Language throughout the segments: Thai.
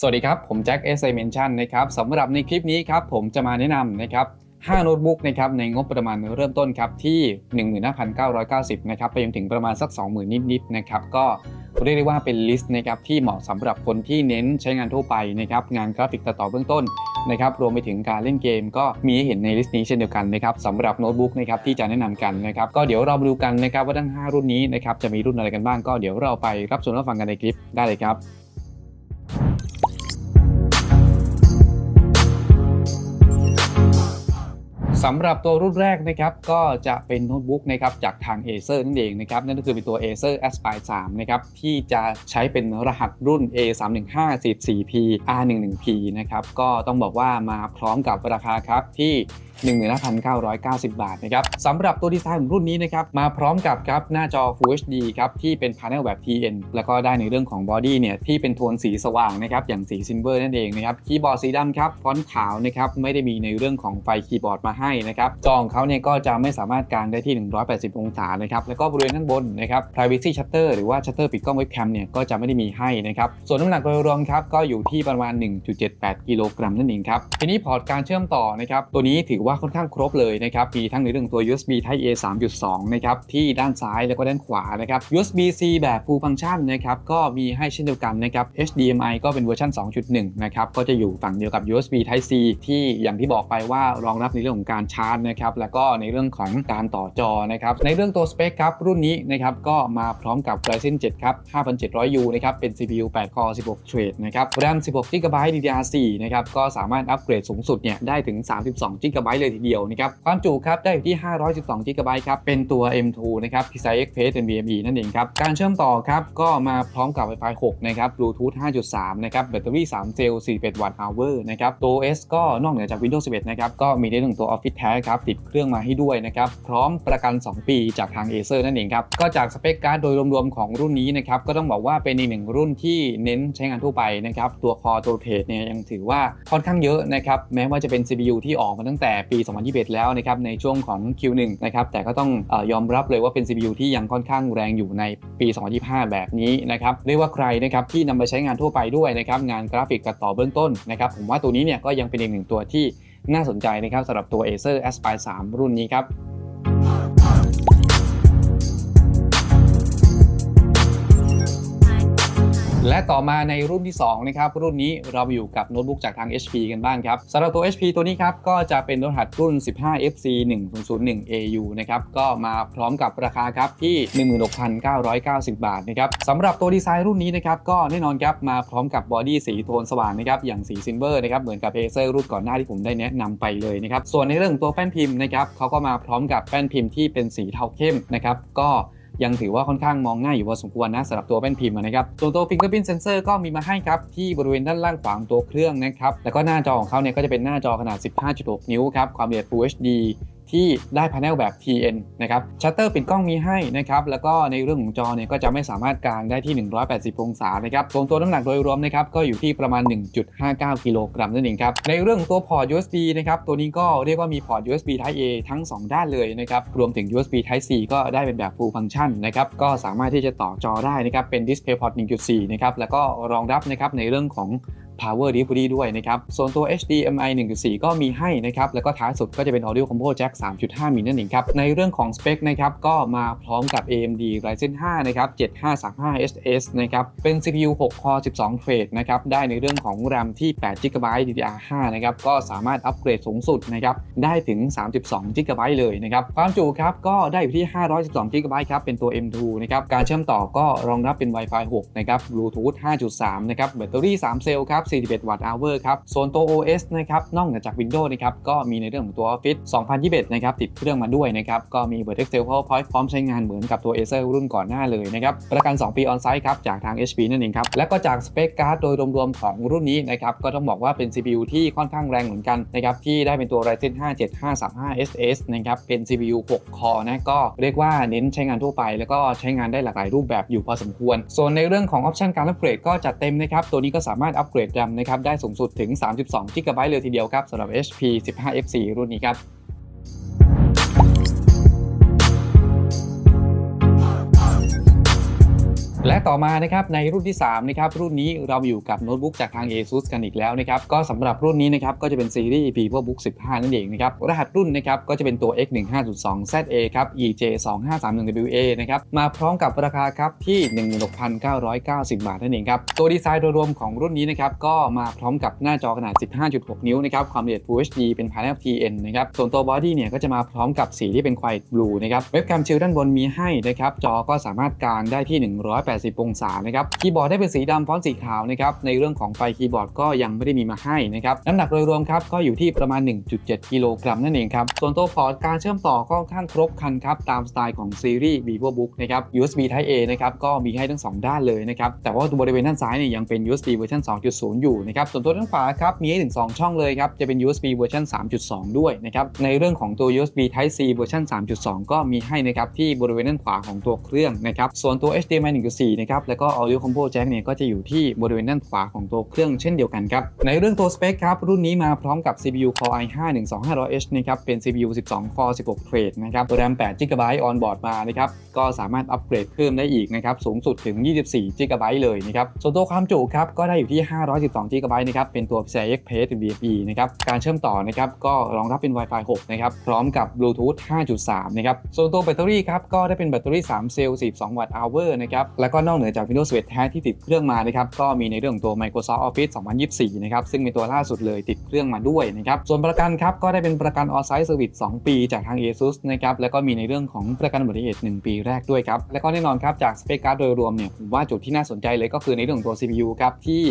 สวัสดีครับ ผมแจ็ค S I Mention นนะครับสำหรับในคลิปนี้ครับผมจะมาแนะนำนะครับ5โน้ตบุ๊กนะครับในงบประมาณเริ่มต้นครับที่ 15,990นะครับไปจนถึงประมาณสัก 20,000 นิดๆนะครับก็เรียกได้ว่าเป็นลิสต์นะครับที่เหมาะสำหรับคนที่เน้นใช้งานทั่วไปนะครับงานกราฟิกตัดต่อเบื้องต้นนะครับรวมไปถึงการเล่นเกม ก็มีให้เห็นในลิสต์นี้เช่นเดียวกันนะครับสำหรับโน้ตบุ๊กนะครับที่จะแนะนำกันนะครับก็เดี๋ยวเรามาดูกันนะครับว่าทั้ง 5 รุ่นนี้นะครับจะมีรุ่นอะไรกันบ้างก็เดี๋ยวเราไปรับชมรับฟังกันในคลิปได้เลยครับ สำหรับตัวรุ่นแรกนะครับก็จะเป็นโน้ตบุ๊กนะครับจากทาง Acer นั่นเองนะครับนั่นก็คือเป็นตัว Acer Aspire 3นะครับที่จะใช้เป็นรหัสรุ่น A31544P R11P นะครับก็ต้องบอกว่ามาพร้อมกับราคาครับที่15,990 บาทนะครับสำหรับตัวดีไซน์ของรุ่นนี้นะครับมาพร้อมกับครับหน้าจอ Full HD ครับที่เป็นพา n e l แบบ TN แล้วก็ได้ในเรื่องของบอดี้เนี่ยที่เป็นโทนสีสว่างนะครับอย่างสีซิลเวอร์นั่นเองนะครับคีย์บอร์ดสีดำครับฟอนต์ขาวนะครับไม่ได้มีในเรื่องของไฟคีย์บอร์ดมาให้นะครับจอของเขาเนี่ยก็จะไม่สามารถกางได้ที่ 180 องศานะครับแล้วก็บริเวณด้านบนนะครับ privacy shutter หรือว่า shutter ปิดกล้องเว็บแคมเนี่ยก็จะไม่ได้มีให้นะครับส่วนน้ำหนักโดยรวมครับก็อยู่ที่ประมาณ 1.78 กิโลกรัมนั่นเองครับทีนี้พอร์ตการเชื่อมต่อนะครับตัวนี้ถือว่าค่อนข้างครบเลยนะครับมีทั้งในเรื่องตัว USB Type A 3.2 นะครับที่ด้านซ้ายแล้วก็ด้านขวานะครับ USB C แบบ full function นะครับก็มีให้เช่นเดียวกันนะครับ HDMI ก็เป็นเวอร์ชัน2.1 นะครับก็จะอยู่ฝั่งเดียวกับ USB Type C ที่อย่างที่บอกไปว่ารองรับในเรื่องของการชาร์จนะครับแล้วก็ในเรื่องของการต่อจอนะครับในเรื่องตัวสเปคครับรุ่นนี้นะครับก็มาพร้อมกับ Ryzen 7 ครับ 5700U นะครับเป็น CPU 8 core 16 thread นะครับ RAM 16 GB DDR4 นะครับก็สามารถอัปเกรดสูงสุดเนี่ยได้ถึง 32 GB เลยทีเดียวนะครับความจุครับได้อยู่ที่ 512 GB ครับเป็นตัว M2 นะครับ PCI Express NVMe นั่นเองครับการเชื่อมต่อครับก็มาพร้อมกับ Wi-Fi 6 นะครับ Bluetooth 5.3 นะครับแบตเตอรี่ 3 เซลล์ 41 วัตต์ hour นะครับตัว OS ก็นอกเหนือจาก Windows 11 นะครับ ก็มีในเรื่องตัว Office แท้ครับ ติดเครื่องมาให้ด้วยนะครับ พร้อมประกัน 2 ปีจากทาง Acer นั่นเองครับ ก็จากสเปคการ์ดโดยรวมๆของรุ่นนี้นะครับ ก็ต้องบอกว่าเป็นอีกหนึ่งรุ่นที่เน้นใช้งานทั่วไปนะครับ ตัวคอตัวเทรดเนี่ยยังถือว่าค่อนข้างเยอะนะครับ แม้ว่าจะเป็น CPU ที่ออกมาตั้งแต่ปี 2021 แล้วนะครับในช่วงของ Q1 นะครับแต่ก็ต้องอยอมรับเลยว่าเป็น CPU ที่ยังค่อนข้างแรงอยู่ในปี 2025 แบบนี้นะครับเรียกว่าใครนะครับที่นำไปใช้งานทั่วไปด้วยนะครับงานกราฟิกตัดต่อเบื้องต้นนะครับผมว่าตัวนี้เนี่ยก็ยังเป็นอีกหนึ่งตัวที่น่าสนใจนะครับสำหรับตัว Acer Aspire 3 รุ่นนี้ครับ และต่อมาในรุ่นที่2นะครับรุ่นนี้เราอยู่กับโน้ตบุ๊กจากทาง HP กันบ้างครับสำหรับตัว HP ตัวนี้ครับก็จะเป็นรหัสรุ่น 15FC 1001 AU นะครับก็มาพร้อมกับราคาครับที่ 16,990 บาทนะครับสำหรับตัวดีไซน์รุ่นนี้นะครับก็แน่นอนครับมาพร้อมกับบอดี้สีโทนสว่างนะครับอย่างสีซิลเวอร์นะครับเหมือนกับ Acer รุ่นก่อนหน้าที่ผมได้แนะนำไปเลยนะครับส่วนในเรื่องตัวแป้นพิมพ์นะครับเขาก็มาพร้อมกับแป้นพิมพ์ที่เป็นสีเทาเข้มนะครับก็ ยังถือว่าค่อนข้างมองง่ายอยู่พอสมควรนะสำหรับตัวแป้นพิมพ์นะครับส่วนตัว Fingerprint Sensor ก็มีมาให้ครับที่บริเวณด้านล่างขวางตัวเครื่องนะครับแล้วก็หน้าจอของเขาเนี่ยก็จะเป็นหน้าจอขนาด 15.6 นิ้วครับความละเอียด Full HD ที่ได้พา n e l แบบ TN นะครับชัตเตอร์ปิดกล้องมีให้นะครับแล้วก็ในเรื่องของจอเนี่ยก็จะไม่สามารถกางได้ที่ 180 องศานะครับส่วนตัวน้ำหนักโดยรวมนะครับก็อยู่ที่ประมาณ 1.59 กิโลกรัมนั่นเองครับในเรื่องของตัวพอร์ต USB นะครับตัวนี้ก็เรียกว่ามีพอร์ต USB Type A ทั้ง 2 ด้านเลยนะครับรวมถึง USB Type C ก็ได้เป็นแบบ Full Function นะครับก็สามารถที่จะต่อจอได้นะครับเป็น DisplayPort 1.4 นะครับแล้วก็รองรับนะครับในเรื่องของ Power Delivery ด้วยนะครับ ส่วนตัว HDMI 1.4 ก็มีให้นะครับ แล้วก็ท้ายสุดก็จะเป็น Audio Combo Jack 3.5 มิลนั่นเองครับ ในเรื่องของสเปคนะครับ ก็มาพร้อมกับ AMD Ryzen 5 นะครับ 7535HS นะครับ เป็น CPU 6 core 12 thread นะครับ ได้ในเรื่องของ RAM ที่ 8 GB DDR5 นะครับ ก็สามารถอัปเกรดสูงสุดนะครับ ได้ถึง 32 GB เลยนะครับ ความจุครับ ก็ได้อยู่ที่ 512 GB ครับ เป็นตัว M2 นะครับ การเชื่อมต่อก็รองรับเป็น Wi-Fi 6 นะครับ Bluetooth 5.3 นะครับ แบตเตอรี่ 3 เซลล์ครับ41 วัตต์ hour ครับ ส่วนตัว OS นะครับ นอกเหนือจาก Windows นะครับ ก็มีในเรื่องของตัว Office 2021 นะครับ ติดเครื่องมาด้วยนะครับ ก็มี Vertex Cell PowerPoint พร้อมใช้งานเหมือนกับตัว Acer รุ่นก่อนหน้าเลยนะครับ ประกัน 2 ปี on-site ครับ จากทาง HP นั่นเองครับ และก็จากสเปคการ์ดโดยรวมๆของรุ่นนี้นะครับ ก็ต้องบอกว่าเป็น CPU ที่ค่อนข้างแรงเหมือนกันนะครับที่ได้เป็นตัว Ryzen 5 7535SS นะครับเป็น CPU 6 core นะก็เรียกว่าเน้นใช้งานทั่วไป แล้วก็ใช้งานได้หลากหลายรูปแบบอยู่พอสมควร ส่วนในเรื่องของออปชันการอัปเกรดก็จัดเต็มนะครับตัวนี้ก็สามารถอัปเกรด RAM นะครับได้สูงสุดถึง 32 GB เลยทีเดียวครับสำหรับ HP 15F4 รุ่นนี้ครับ และต่อมานะครับในรุ่นที่3นะครับรุ่นนี้เราอยู่กับโน้ตบุ๊กจากทาง ASUS กันอีกแล้วนะครับก็สำหรับรุ่นนี้นะครับก็จะเป็นซีรีส์ VivoBook 15 นั่นเองนะครับรหัสรุ่นนะครับก็จะเป็นตัว X15.2ZA ครับ EJ2531WA นะครับมาพร้อมกับราคาครับที่ 16,990 บาทนั่นเองครับตัวดีไซน์โดยรวมของรุ่นนี้นะครับก็มาพร้อมกับหน้าจอขนาด 15.6 นิ้วนะครับความละเอียด Full HD เป็น Panel TN นะครับส่วนตัวบอดี้เนี่ยก็จะมาพร้อมกับสีที่เป็น Quiet Blue นะครับเว็บแคมชิลด้านบนมีให้นะครับจอก็สามารถกางได้ที่ 1 8 180 องศานะครับคีย์บอร์ดได้เป็นสีดำฟอนต์สีขาวนะครับในเรื่องของไฟคีย์บอร์ดก็ยังไม่ได้มีมาให้นะครับน้ำหนักโดยรวมครับก็อยู่ที่ประมาณ 1.7 กิโลกรัมนั่นเองครับส่วนตัวพอร์ตการเชื่อมต่อก็ค่อนข้างครบครันครับตามสไตล์ของซีรีส์ VivoBook นะครับ USB Type A นะครับก็มีให้ทั้ง 2 ด้านเลยนะครับแต่ว่าตัวบริเวณด้านซ้ายเนี่ยยังเป็น USB เวอร์ชัน2.0 อยู่นะครับส่วนตัวด้านขวาครับมีให้ถึง 2 ช่องเลยครับจะเป็น USB เวอร์ชัน3.2 ด้วยนะครับในเรื่องของตัว USB Type C เวอร์ชัน3.2 ก็มีให้นะครับที่บริเวณด้านขวาของตัวเครื่องนะครับส่วนตัว HDMI 1.4นะครับแล้วก็ Audio Combo Jack เนี่ยก็จะอยู่ที่บริเวณด้านขวาของตัวเครื่องเช่นเดียวกันครับในเรื่องตัวสเปคครับรุ่นนี้มาพร้อมกับ CPU Core i5 12500H นะครับเป็น CPU 12 Core 16 Thread นะครับ RAM 8 GB on board มานะครับก็สามารถอัปเกรดเพิ่มได้อีกนะครับสูงสุดถึง 24 GB เลยนะครับส่วนตัวความจุครับก็ได้อยู่ที่ 512 GB นะครับเป็นตัว PCI Express VFE นะครับการเชื่อมต่อนะครับก็รองรับเป็น Wi-Fi 6 นะครับพร้อมกับ Bluetooth 5.3 นะครับส่วนตัวแบตเตอรี่ครับก็ได้เป็นแบตเตอรี่ 3 เซลล์ 42 วัตต์ hour นะครับแล้วก็นอกเหนือจาก Windows 11 แท้ที่ติดเครื่องมานะครับก็มีในเรื่องของตัว Microsoft Office 2024 นะครับซึ่งเป็นตัวล่าสุดเลยติดเครื่องมาด้วยนะครับส่วนประกันครับก็ได้เป็นประกัน On Site Service 2 ปีจากทาง ASUS นะครับแล้วก็มีในเรื่องของประกันอุบัติเหตุ1ปีแรกด้วยครับแล้วก็แน่นอนครับจากสเปคการ์ดโดยรวมเนี่ยผมว่าจุดที่น่าสนใจเลยก็คือในเรื่องของตัว CPU ครับที่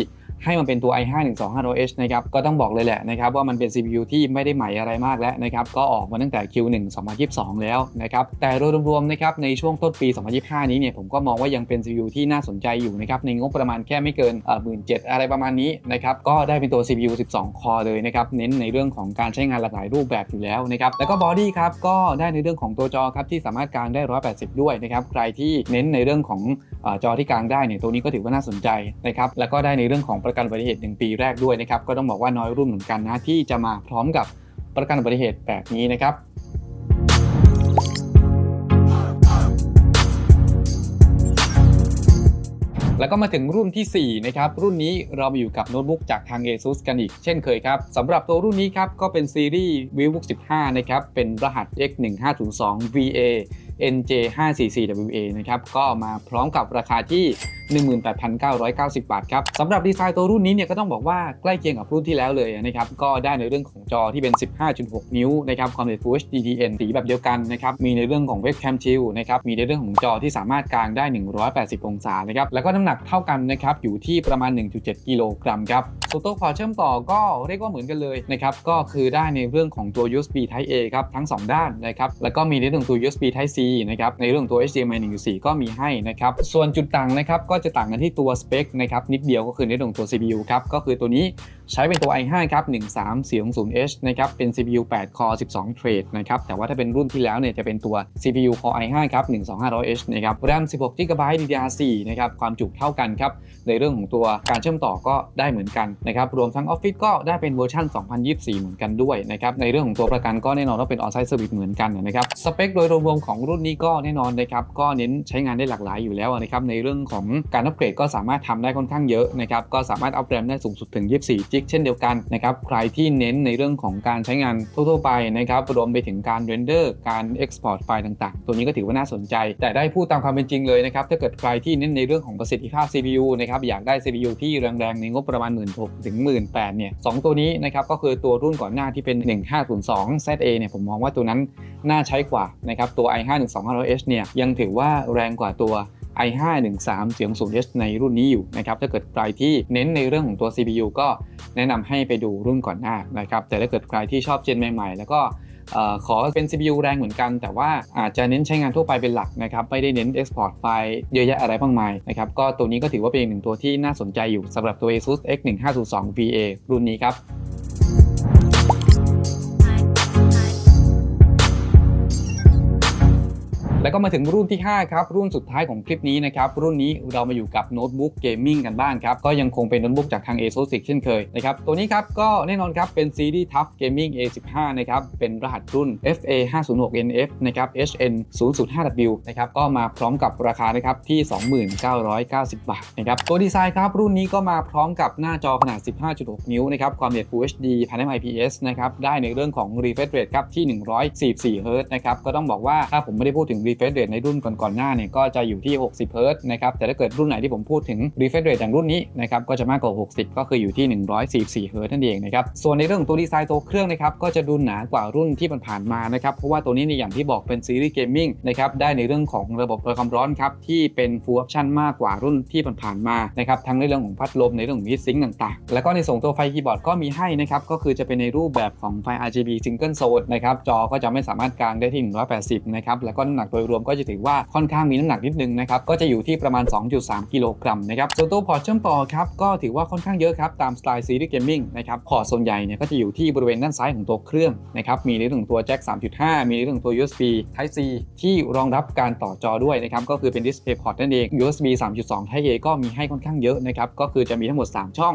ให้มันเป็นตัว i5 12500H นะครับก็ต้องบอกเลยแหละนะครับว่ามันเป็น CPU ที่ไม่ได้ใหม่อะไรมากแล้วนะครับก็ออกมาตั้งแต่ Q1 2022 แล้วนะครับแต่โดยรวมๆนะครับในช่วงต้นปี 2025 นี้เนี่ยผมก็มองว่ายังเป็น CPU ที่น่าสนใจอยู่นะครับในงบประมาณแค่ไม่เกินเอ่อหมื่นเอะไรประมาณนี้นะครับก็ได้เป็นตัว CPU 12 คอเลยนะครับเน้นในเรื่องของการใช้งานหลากหลายรูปแบบอยู่แล้วนะครับแล้วก็บอดี้ครับก็ได้ในเรื่องของตัวจอครับที่สามารถกางได้ 180 ด้วยนะครับใครที่เน้นในเรื่องของอจอที่กางได้เนี่ยตัวนี้ก็ถือว่าน่าสนใจนะครับแล้วก็ได้ในเรื่องของประกันอุบัติเหตุ1ปีแรกด้วยนะครับก็ต้องบอกว่าน้อยรุ่นเหมือนกันนะที่จะมาพร้อมกับประกันอุบัติเหตุแบบนี้นะครับแล้วก็มาถึงรุ่นทีสี่ 4 นะครับ รุ่นนี้เรามาอยู่กับโน้ตบุ๊กจากทาง ASUS กันอีกเช่นเคยครับสำหรับตัวรุ่นนี้ครับ ก็เป็นซีรีส์ VivoBook 15 นะครับ เป็นรหัส X1502 VA NJ544WA นะครับ ก็มาพร้อมกับราคาที่18,990 บาทครับสำหรับดีไซน์ตัวรุ่นนี้เนี่ยก็ต้องบอกว่าใกล้เคียงกับรุ่นที่แล้วเลยนะครับก็ได้ในเรื่องของจอที่เป็น 15.6 นิ้วนะครับความละเอียด Full HD TN สีแบบเดียวกันนะครับมีในเรื่องของเว็บแคมชิลนะครับมีในเรื่องของจอที่สามารถกางได้ 180 องศานะครับแล้วก็น้ำหนักเท่ากันนะครับอยู่ที่ประมาณ 1.7 กิโลกรัมครับส่วนตัวพอเชื่อมต่อก็เรียกว่าเหมือนกันเลยนะครับก็คือได้ในเรื่องของตัว USB Type A ครับทั้ง 2 ด้านนะครับแล้วก็มีในเรื่องของตัว USB Type C นะครับในเรื่องตัว HDMI 1.4 ก็มีให้นะครับส่วนจุดต่างนะครับก็็จะต่างกันที่ตัวสเปคนะครับนิดเดียวก็คือในเรื่องของตัว CPU ครับก็คือตัวนี้ใช้เป็นตัว i5 ครับ 13460H นะครับ เป็น CPU 8 Core 12 Thread นะครับ แต่ว่าถ้าเป็นรุ่นที่แล้วเนี่ยจะเป็นตัว CPU Core i5 ครับ 12500H นะครับ RAM 16 GB DDR4 นะครับ ความจุเท่ากันครับ ในเรื่องของตัวการเชื่อมต่อก็ได้เหมือนกันนะครับ รวมทั้ง Office ก็ได้เป็นเวอร์ชัน2024 เหมือนกันด้วยนะครับ ในเรื่องของตัวประกันก็แน่นอนว่าเป็น On-site Service เหมือนกันนะครับ สเปคโดยรวมๆของรุ่นนี้ก็แน่นอนนะครับก็เน้นใช้งานได้หลากหลายอยู่แล้วนะครับในเรื่องของการอัปเกรดก็สามารถทำได้ค่อนข้างเยอะนะครับก็สามารถอัปแรมได้สูงสุดถึง 24จิกเช่นเดียวกันนะครับใครที่เน้นในเรื่องของการใช้งานทั่วๆไปนะครับรวมไปถึงการเรนเดอร์การ Export ไฟล์ต่างๆ ตัวนี้ก็ถือว่าน่าสนใจ แต่ได้พูดตามความเป็นจริงเลยนะครับถ้าเกิดใครที่เน้นในเรื่องของประสิทธิภาพ CPU นะครับอยากได้ CPU ที่แรงๆในงบประมาณ 1 6 0 0 0ถึง18,000เนี่ยสตัวนี้นะครับก็คือตัวรุ่นก่อนหน้าที่เป็น 1502 ZA เนี่ยผมมองว่าตัวนั้นน่าใช้กว่านะครับตัว i5 12500H เนี่ยยังถือว่าแรงกว่าตัว i5 13 40H ในรุ่นนี้อยู่นะครับถ้าเกิดใครที่เน้นในเรื่องของตัว CPU ก็แนะนำให้ไปดูรุ่นก่อนหน้านะครับแต่ถ้าเกิดใครที่ชอบเจนใหม่ๆ แล้วก็ขอเป็น CPU แรงเหมือนกัน แต่ว่าอาจจะเน้นใช้งานทั่วไปเป็นหลักนะครับไม่ได้เน้น Export ไฟล์เยอะแยะอะไรมากมายนะครับก็ตัวนี้ก็ถือว่าเป็นอีกหนึ่งตัวที่น่าสนใจอยู่สำหรับตัว ASUS X1502 VA รุ่นนี้ครับ แล้วก็มาถึงรุ่นที่ 5 ครับ รุ่นสุดท้ายของคลิปนี้นะครับ รุ่นนี้เรามาอยู่กับโน้ตบุ๊กเกมมิ่งกันบ้างครับ ก็ยังคงเป็นโน้ตบุ๊กจากทาง ASUS อีกเช่นเคยนะครับ ตัวนี้ครับก็แน่นอนครับ เป็นซีรีส์ Tough Gaming A15 นะครับ เป็นรหัสรุ่น FA 506 NF นะครับ HN 005W นะครับ ก็มาพร้อมกับราคานะครับที่ 2990 บาทนะครับ ตัวดีไซน์ครับรุ่นนี้ก็มาพร้อมกับหน้าจอขนาด 15.6 นิ้วนะครับ ความละเอียด Full HD ภายใน IPS นะครับ ได้ในเรื่องของ refresh rate ครับที่144 Hz นะครับ ก็ต้องบอกว่าถ้าผมไม่ได้พูดถึง refresh rate ในรุ่นก่อนๆหน้าเนี่ยก็จะอยู่ที่ 60 Hz นะครับแต่ถ้าเกิดรุ่นไหนที่ผมพูดถึง refresh rate อย่างรุ่นนี้นะครับก็จะมากกว่า 60 ก็คืออยู่ที่ 144 Hz นั่นเองนะครับส่วนในเรื่องของตัวดีไซน์ตัวเครื่องนะครับก็จะดูหนากว่ารุ่นที่ผ่านมานะครับเพราะว่าตัวนี้ในยอย่างที่บอกเป็นซีรีส์เกมมิ่งนะครับได้ในเรื่องของระบบความร้อนครับที่เป็น full option มากกว่ารุ่นที่ผ่านๆมานะครับทั้งในเรื่องของพัดลมในเรื่องของ heat sink ต่างๆ แล้วก็ในส่งตัวไฟคีย์บอร์ดก็มีให้นะครับก็คือจะเป็นในรูปแบบของไฟ RGB single zone นะครับจอก็จะไม่สามารถกางได้ที่ 180 นะครับแล้วก็น้ำหนักโดยรวมก็จะถือว่าค่อนข้างมีน้ำหนักนิดนึงนะครับก็จะอยู่ที่ประมาณ 2.3 กิโลกรัมนะครับส่วนตัวพอร์ตเชื่อมต่อครับก็ถือว่าค่อนข้างเยอะครับตามสไตล์ซีรีส์เกมมิ่งนะครับพอร์ตส่วนใหญ่เนี่ยก็จะอยู่ที่บริเวณด้านซ้ายของตัวเครื่องนะครับมีในเรื่องของตัวแจ็ค3.5 มีในเรื่องของตัว USB Type C ที่รองรับการต่อจอด้วยนะครับก็คือเป็น Display Port นั่นเอง USB 3.2 Type A ก็มีให้ค่อนข้างเยอะนะครับก็คือจะมีทั้งหมด 3 ช่อง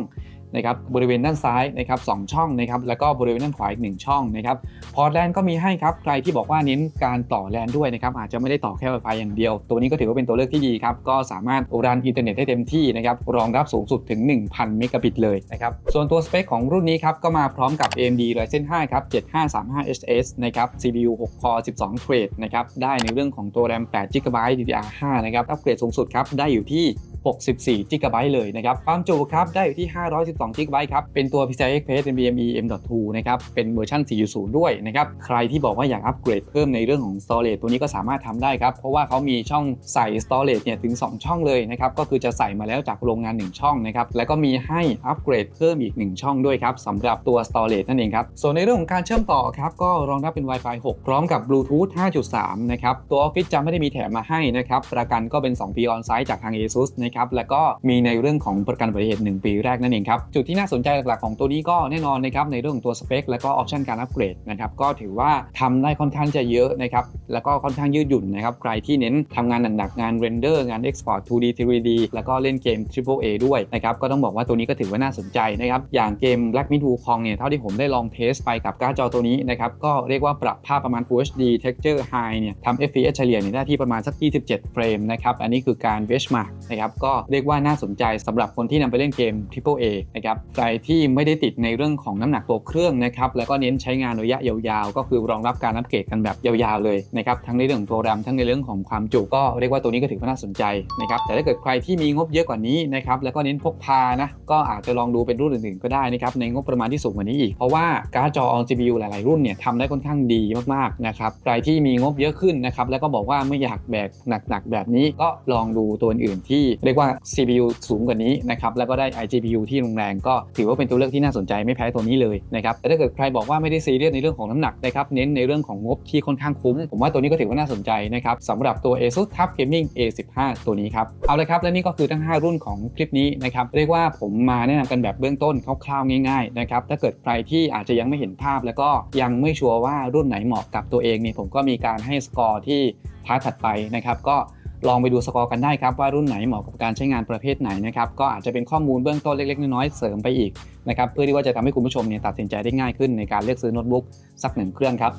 นะครับบริเวณด้านซ้ายนะครับสช่องนะครับแล้วก็บริเวณด้านขวาอีก1ช่องนะครับพอร์ตแลนก็มีให้ครับใครที่บอกว่าเน้นการต่อแลนด้วยนะครับอาจจะไม่ได้ต่อแค่ Wi-Fi อย่างเดียว ตัวนี้ก็ถือว่าเป็นตัวเลือกที่ดีครับก็สามารถรันอินเทอร์เน็ตได้เต็มที่นะครับรองรับสูงสุดถึง 1,000 เมกะบิตเลยนะครับส่วนตัวสเปคของรุ่นนี้ครับก็มาพร้อมกับ AMD Ryzen 5ครับ 7535HS นะครับ CPU 6 Core 12 Thread นะครับได้ในเรื่องของตัว RAM 8 GB DDR5 นะครับอัปเกรดสูงสุดครับได้อยู่ที่64 g b เลยนะครับความจุครับได้อยู่ที่512 g b ครับ เป็นตัว PCI Express NVMe M.2 นะครับ เป็นเวอร์ชัน4.0 ด้วยนะครับ ใครที่บอกว่าอยากอัปเกรดเพิ่มในเรื่องของ storage ตัวนี้ก็สามารถทำได้ครับ เพราะว่าเขามีช่องใส่ storage เนี่ยถึง 2 ช่องเลยนะครับ ก็คือจะใส่มาแล้วจากโรงงาน 1 ช่องนะครับ แล้วก็มีให้อัปเกรดเพิ่มอีก 1 ช่องด้วยครับสำหรับตัว storage นั่นเองครับ ส่วนในเรื่องของการเชื่อมต่อครับก็รองรับเป็น Wi-Fi 6 พร้อมกับ Bluetooth 5.3 นะครับ ตัว Office จะไม่ได้มีแถมมาให้นะครับ ประกันก็เป็น2ปี on site จากทาง ASUS นะครับ แล้วก็มีในเรื่องของประกันอุบัติเหตุ1ปีแรกนั่นเองครับจุดที่น่าสนใจหลักๆของตัวนี้ก็แน่นอนนะครับในเรื่องของตัวสเปคและก็ออปชันการอัปเกรดนะครับก็ถือว่าทำได้ค่อนข้างจะเยอะนะครับแล้วก็ค่อนข้างยืดหยุ่นนะครับใครที่เน้นทำงานหนักๆงานเรนเดอร์งาน Export 2D 3D แล้วก็เล่นเกม Triple A ด้วยนะครับก็ต้องบอกว่าตัวนี้ก็ถือว่าน่าสนใจนะครับอย่างเกม Black Myth Wukong เนี่ยเท่าที่ผมได้ลองเทสไปกับการ์ดจอตัวนี้นะครับก็เรียกว่าปรับภาพประมาณ Full HD Texture High เนี่ยทำ FPS เฉลี่ยเนี่ยได้ที่ประมาณสัก 27 เฟรมนะครับอันนี้คือการ benchmark นะครับก็เรียกว่าน่าสนใจสำหรับคนที่นำไปเล่นเกม Triple A นะครับใครที่ไม่ได้ติดในเรื่องของน้ำหนักตัวเครื่องนะครับแล้วก็เน้นใช้งานระยะยาวๆ ก็คือรองรับการอัปเกรดกันแบบยาวๆเลยนะครับทั้งในเรื่องของตัวแรมทั้งในเรื่องของความจุก็เรียกว่าตัวนี้ก็ถือว่าน่าสนใจนะครับแต่ถ้าเกิดใครที่มีงบเยอะกว่านี้นะครับแล้วก็เน้นพกพานะก็อาจจะลองดูเป็นรุ่นอื่นๆก็ได้นะครับในงบประมาณที่สูงกว่านี้อีก เพราะว่าการ์ดจอ on CPU หลายๆรุ่นเนี่ยทำได้ค่อนข้างดีมากๆนะครับใครที่มีงบเยอะขึ้นนะครับแล้วก็บอกว่าไม่อยากแบกหนักๆแบบนี้ก็ลองดูตัวอื่นที่เรียกว่า CPU สูงกว่านี้นะครับแล้วก็ได้ iGPU ที่แรงก็ถือว่าเป็นตัวเลือกที่น่าสนใจไม่แพ้ตัวนี้เลยนะครับแต่ถ้าเกิดใครบอกว่าไม่ได้ซีเรียสในเรื่องของน้ำหนักนะครับเน้นในเรื่องของงบที่ค่อนข้างคุ้ม ผมว่าตัวนี้ก็ถือว่าน่าสนใจนะครับสำหรับตัว ASUS TUF Gaming A15 ตัวนี้ครับเอาเลยครับและนี่ก็คือทั้ง 5 รุ่นของคลิปนี้นะครับเรียกว่าผมมาแนะนำกันแบบเบื้องต้นคร่าวๆง่ายๆนะครับถ้าเกิดใครที่อาจจะยังไม่เห็นภาพ แล้วก็ยังไม่ชัวร์ว่ารุ่นไหนเหมาะกับตัวเองเนี่ยผมก็มีการให้สกอร์ที่พาร์ทถัดไปนะครับก็ ลองไปดูสกอร์กันได้ครับว่ารุ่นไหนเหมาะกับการใช้งานประเภทไหนนะครับก็อาจจะเป็นข้อมูลเบื้องต้นเล็ก ๆ น้อยๆเสริมไปอีกนะครับเพื่อที่ว่าจะทำให้คุณผู้ชมเนี่ยตัดสินใจได้ง่ายขึ้นในการเลือกซื้อโน้ตบุ๊กสักหนึ่งเครื่องครับ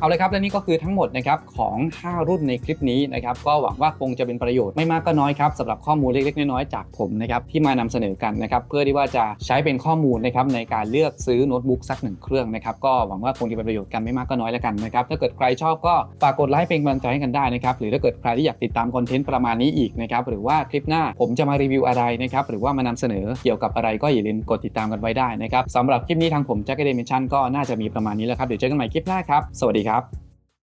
เอาเลยครับและนี่ก็คือทั้งหมดนะครับของ 5 รุ่นในคลิปนี้นะครับก็หวังว่าคงจะเป็นประโยชน์ไม่มากก็น้อยครับสำหรับข้อมูลเล็กๆน้อยๆจากผมนะครับที่มานำเสนอกันนะครับเพื่อที่ว่าจะใช้เป็นข้อมูลนะครับในการเลือกซื้อโน้ตบุ๊กสักหนึ่งเครื่องนะครับก็หวังว่าคงจะเป็นประโยชน์กันไม่มากก็น้อยแล้วกันนะครับถ้าเกิดใครชอบก็ฝากกดไลค์เป็นกำลังใจให้กันได้นะครับหรือถ้าเกิดใครที่อยากติดตามคอนเทนต์ประมาณนี้อีกนะครับหรือว่าคลิปหน้าผมจะมารีวิวอะไรนะครับหรือว่ามานำเสนอเกี่ยวกับอะไรก็อย่าลืมกดติดตามกันไว้ได้นะครับสำหรับคลิปนี้ทางผมแจ็คเดมิชันก็น่าจะมีประมาณนี้แล้วครับเดี๋ยวเจอกันใหม่คลิปหน้าครับสวัสดีครับ